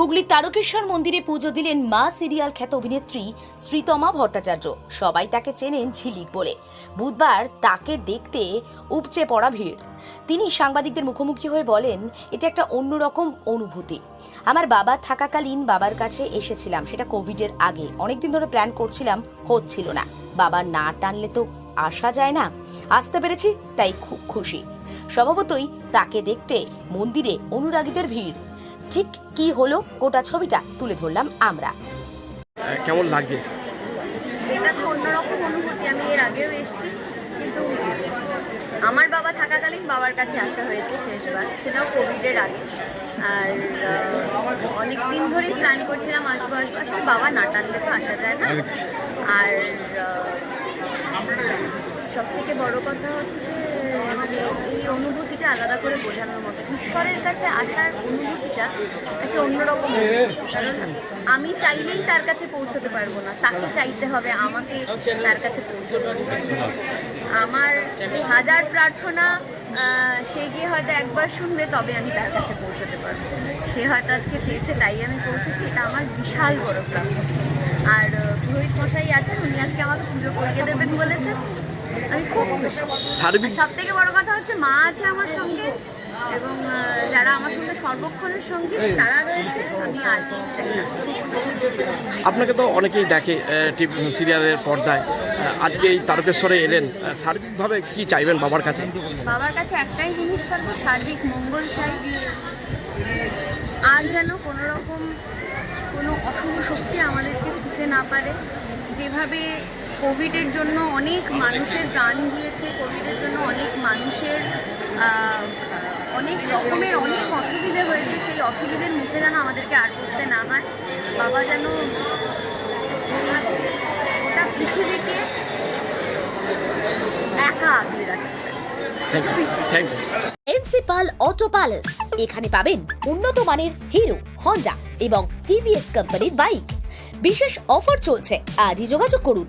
হুগলির তারকেশ্বর মন্দিরে পুজো দিলেন মা সিরিয়াল খ্যাত অভিনেত্রী শ্রীতমা ভট্টাচার্য। সবাই তাকে চেনেন ঝিলিক বলে। বুধবার তাকে দেখতে উপচে পড়া ভিড়। তিনি সাংবাদিকদের মুখোমুখি হয়ে বলেন, এটা একটা অন্যরকম অনুভূতি। আমার বাবা থাকাকালীন বাবার কাছে এসেছিলাম। সেটা কোভিডের আগে। অনেকদিন ধরে প্ল্যান করছিলাম, হচ্ছিল না। বাবা না টানলে তো আসা যায় না। আসতে পেরেছি, তাই খুব খুশি। স্বভাবতই তাকে দেখতে মন্দিরে অনুরাগীদের ভিড়। ঠিক কি হলো গোটা ছবিটা তুলে ধরলাম আমরা। কেমন লাগছে? এটা তো অন্যরকম অনুভূতি আমি এর আগেও এসেছি কিন্তু আমার বাবা থাকাকালীন বাবার কাছে আসা হয়েছে শেষবার সেটাও কোভিডের আগে। আর অনেক দিন ধরেই প্ল্যান করছিলাম আসব আসব আসলে বাবা না টানলে তো আসা যায় না। আর সব থেকে বড় কথা হচ্ছে যে এই অনুভূতিটা আলাদা করে বোঝানোর মতো। ঈশ্বরের কাছে আসার অনুভূতিটা একটা অন্যরকম। কারণ আমি চাইলেই তার কাছে পৌঁছতে পারব না। তাকে চাইতে হবে, আমাকে তার কাছে পৌঁছতে আমার হাজার প্রার্থনা সে গিয়ে হয়তো একবার শুনবে, তবে আমি তার কাছে পৌঁছতে পারব। সে হয়তো আজকে চেয়েছে, তাই আমি পৌঁছেছি। এটা আমার বিশাল বড় প্রার্থনা আর পুরোহিত মশাই আছেন, উনি আজকে আমাকে পুজো করিয়ে দেবেন বলেছেন। আমি খুব খুশি। সার্বিক সব থেকে বড় কথা হচ্ছে মা আছে আমার সঙ্গে এবং যারা আমার সঙ্গে সর্বক্ষণের সঙ্গে তারা রয়েছে আমি আর আপনাকে তো অনেকেই দেখে সিরিয়ালের পর্দায়। আজকে এই তারকেশ্বরে এলেন। সার্বিকভাবে কি চাইবেন বাবার কাছে? বাবার কাছে একটাই জিনিস থাকব সার্বিক মঙ্গল চাই। আর যেন কোনো রকম কোনো অশুভ শক্তি আমাদেরকে ছুতে না পারে। যেভাবে কোভিডের জন্য অনেক মানুষের প্রাণ গিয়েছে কোভিডের জন্য অনেক মানুষের অনেক রকমের অনেক অসুবিধে হয়েছে। সেই অসুবিধের মুখে যেন আমাদেরকে আর করতে না হয়। বাবা যেন গোটা পৃথিবীকে একা আগলে রাখতে ইউ এনসিপাল অটো প্যালেস। এখানে পাবেন উন্নত মানের হিরো হন্ডা এবং টিভিএস কোম্পানির বাইক। বিশেষ অফার চলছে। আজই যোগাযোগ করুন।